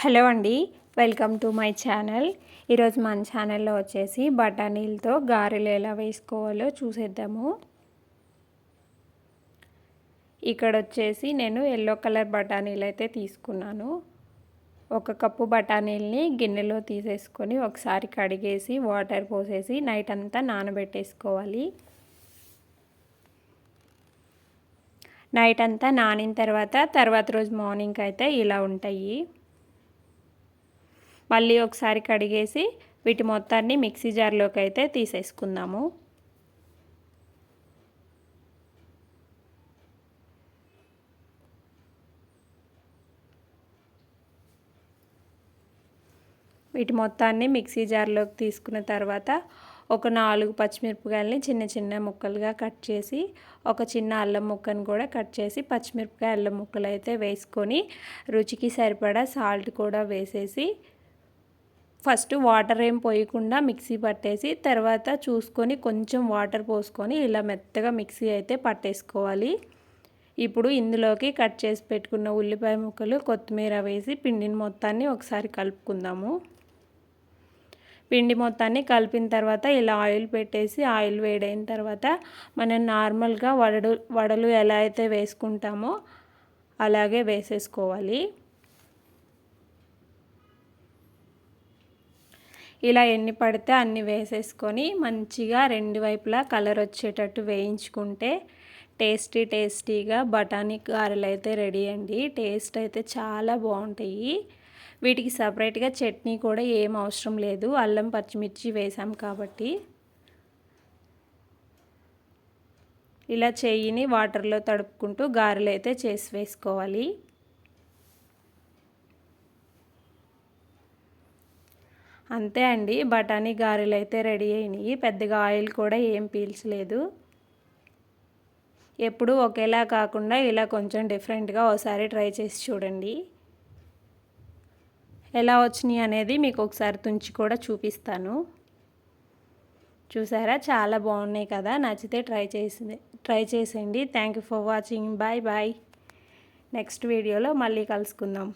Hello అండి welcome to my channel. ఈరోజు మన ఛానల్లో వచ్చేసి బఠానీలతో గారెలు ఎలా వేసుకోవాలో చూసేద్దాము. ఇక్కడ వచ్చేసి నేను ఎల్లో కలర్ బఠానీలు అయితే తీసుకున్నాను. ఒక కప్పు బఠానీల్ని గిన్నెలో తీసేసుకొని ఒకసారి కడిగేసి వాటర్ పోసేసి నైట్ అంతా నానబెట్టేసుకోవాలి. నైట్ అంతా నానిన తర్వాత తర్వాత రోజు మార్నింగ్ అయితే ఇలా ఉంటాయి. మళ్ళీ ఒకసారి కడిగేసి వీటి మొత్తాన్ని మిక్సీ జార్లోకి అయితే తీసేసుకుందాము. వీటి మొత్తాన్ని మిక్సీ జార్లోకి తీసుకున్న తర్వాత ఒక నాలుగు పచ్చిమిరపకాయలని చిన్న చిన్న ముక్కలుగా కట్ చేసి ఒక చిన్న అల్లం ముక్కను కూడా కట్ చేసి పచ్చిమిరపకాయ అల్లం ముక్కలు అయితే వేసుకొని రుచికి సరిపడా సాల్ట్ కూడా వేసేసి ఫస్ట్ వాటర్ ఏం పోయకుండా మిక్సీ పట్టేసి తర్వాత చూసుకొని కొంచెం వాటర్ పోసుకొని ఇలా మెత్తగా మిక్సీ అయితే పట్టేసుకోవాలి. ఇప్పుడు ఇందులోకి కట్ చేసి పెట్టుకున్న ఉల్లిపాయ ముక్కలు కొత్తిమీర వేసి పిండిని మొత్తాన్ని ఒకసారి కలుపుకుందాము. పిండి మొత్తాన్ని కలిపిన తర్వాత ఇలా ఆయిల్ పెట్టేసి ఆయిల్ వేడైన తర్వాత మనం నార్మల్గా వడలు వడలు ఎలా అయితే వేసుకుంటామో అలాగే వేసేసుకోవాలి. ఇలా ఎన్ని పడితే అన్ని వేసేసుకొని మంచిగా రెండు వైపులా కలర్ వచ్చేటట్టు వేయించుకుంటే టేస్టీ టేస్టీగా బఠానీ గారెలు అయితే రెడీ అండి. టేస్ట్ అయితే చాలా బాగుంటాయి. వీటికి సపరేట్గా చట్నీ కూడా ఏం అవసరం లేదు. అల్లం పచ్చిమిర్చి వేసాం కాబట్టి. ఇలా చెయ్యిని వాటర్లో తడుపుకుంటూ గారెలు అయితే చేసి వేసుకోవాలి. అంతే అండి బఠానీ గారెలు అయితే రెడీ అయినాయి పెద్దగా ఆయిల్ కూడా ఏం పీల్చలేదు. ఎప్పుడు ఒకేలా కాకుండా ఇలా కొంచెం డిఫరెంట్గా ఒకసారి ట్రై చేసి చూడండి. ఎలా వచ్చినాయి అనేది మీకు ఒకసారి తుంచి కూడా చూపిస్తాను. చూసారా? చాలా బాగున్నాయి కదా? నచ్చితే ట్రై చేసి ట్రై చేసేయండి. Thank you for watching. Bye bye. Next వీడియోలో మళ్ళీ కలుసుకుందాం.